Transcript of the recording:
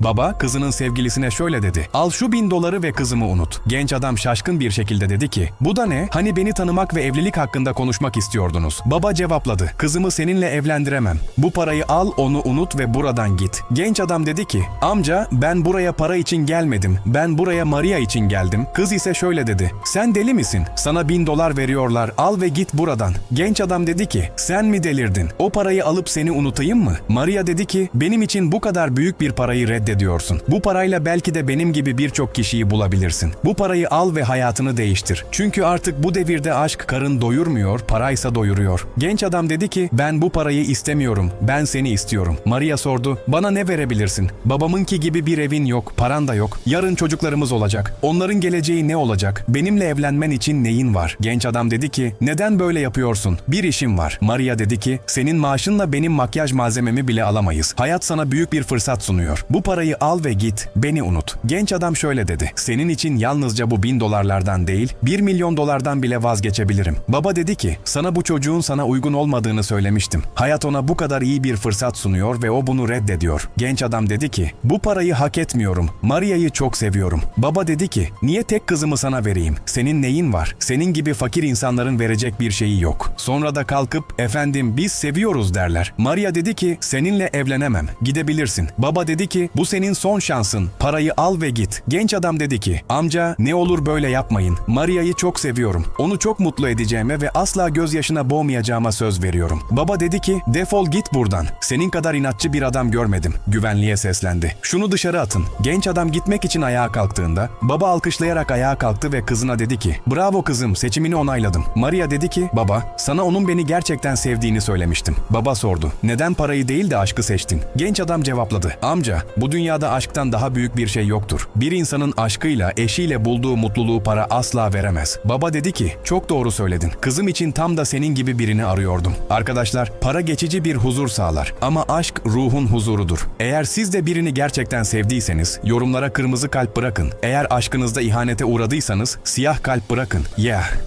Baba kızının sevgilisine şöyle dedi. Al şu bin doları ve kızımı unut. Genç adam şaşkın bir şekilde dedi ki. Bu da ne? Hani beni tanımak ve evlilik hakkında konuşmak istiyordunuz. Baba cevapladı. Kızımı seninle evlendiremem. Bu parayı al onu unut ve buradan git. Genç adam dedi ki. Amca ben buraya para için gelmedim. Ben buraya Maria için geldim. Kız ise şöyle dedi. Sen deli misin? Sana bin dolar veriyorlar. Al ve git buradan. Genç adam dedi ki. Sen mi delirdin? O parayı alıp seni unutayım mı? Maria dedi ki. Benim için bu kadar büyük bir parayı reddediyorsun. Bu parayla belki de benim gibi birçok kişiyi bulabilirsin. Bu parayı al ve hayatını değiştir. Çünkü artık bu devirde aşk karın doyurmuyor, paraysa doyuruyor. Genç adam dedi ki ben bu parayı istemiyorum. Ben seni istiyorum. Maria sordu. Bana ne verebilirsin? Babamınki gibi bir evin yok, paran da yok. Yarın çocuklarımız olacak. Onların geleceği ne olacak? Benimle evlenmen için neyin var? Genç adam dedi ki neden böyle yapıyorsun? Bir işim var. Maria dedi ki senin maaşınla benim makyaj malzememi bile alamayız. Hayat sana büyük bir fırsat sunuyor. Bu parayı al ve git. Beni unut. Genç adam şöyle dedi. Senin için yalnızca bu bin dolarlardan değil, bir milyon dolardan bile vazgeçebilirim. Baba dedi ki sana bu çocuğun sana uygun olmadığını söylemiştim. Hayat ona bu kadar iyi bir fırsat sunuyor ve o bunu reddediyor. Genç adam dedi ki bu parayı hak etmiyorum. Maria'yı çok seviyorum. Baba dedi ki niye tek kızımı sana vereyim? Senin neyin var? Senin gibi fakir insanların verecek bir şeyi yok. Sonra da kalkıp efendim biz seviyoruz derler. Maria dedi ki seninle evlenemem. Gidebilirsin. Baba dedi ki bu senin son şansın. Parayı al ve git. Genç adam dedi ki amca ne olur böyle yapmayın. Maria'yı çok seviyorum. Onu çok mutlu edeceğime ve asla gözyaşına boğmayacağıma söz veriyorum. Baba dedi ki defol git buradan. Senin kadar inatçı bir adam görmedim. Güvenliğe seslendi. Şunu dışarı atın. Genç adam gitmek için ayağa kalktığında baba alkışlayarak ayağa kalktı ve kızına dedi ki bravo kızım seçimini onayladım. Maria dedi ki baba sana onun beni gerçekten sevdiğini söylemiştim. Baba sordu neden parayı değil de aşkı seçtin? Genç adam cevapladı. Amca bu dünyada aşktan daha büyük bir şey yoktur. Bir insanın aşkıyla eşiyle bulduğu mutluluğu para asla veremez. Baba dedi ki çok doğru söyledin. Kızım için tam da senin gibi birini arıyordum. Arkadaşlar para geçici bir huzur sağlar ama aşk ruhun huzurudur. Eğer siz de birini gerçekten sevdiyseniz yorumlara kırmızı kalp bırakın. Eğer aşkınızda ihanete uğradıysanız siyah kalp bırakın. Yeah.